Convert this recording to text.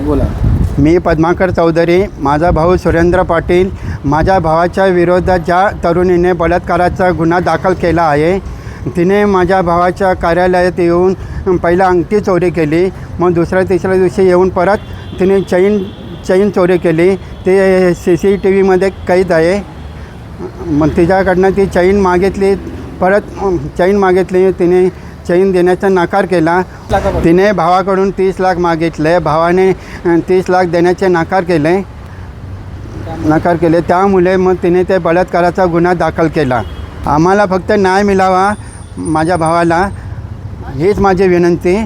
बोला. मी पद्माकर चौधरी माझा भाऊ सुरेंद्र पाटील माझ्या भावाच्या विरोधात ज्या तरुणीने बलात्काराचा गुन्हा दाखल केला आहे तिने माझ्या भावाच्या कार्यालयात येऊन पहिला अंगठी चोरी केली मग दुसऱ्या तिसऱ्या दिवशी येऊन परत तिने चैन चैन चोरी केली ते सी सी टी व्हीमध्ये कैद आहे. मग तिच्याकडनं ती चैन मागितली परत चैन मागितली तिने चैन देण्याचा नकार केला. तिने भावाकडून तीस लाख मागितले. भावाने तीस लाख देण्याचे नकार केले. नकार केले. त्यामुळे मग तिने ते बलात्काराचा गुन्हा दाखल केला. आम्हाला फक्त न्याय मिळावा माझ्या भावाला. हीच माझी विनंती.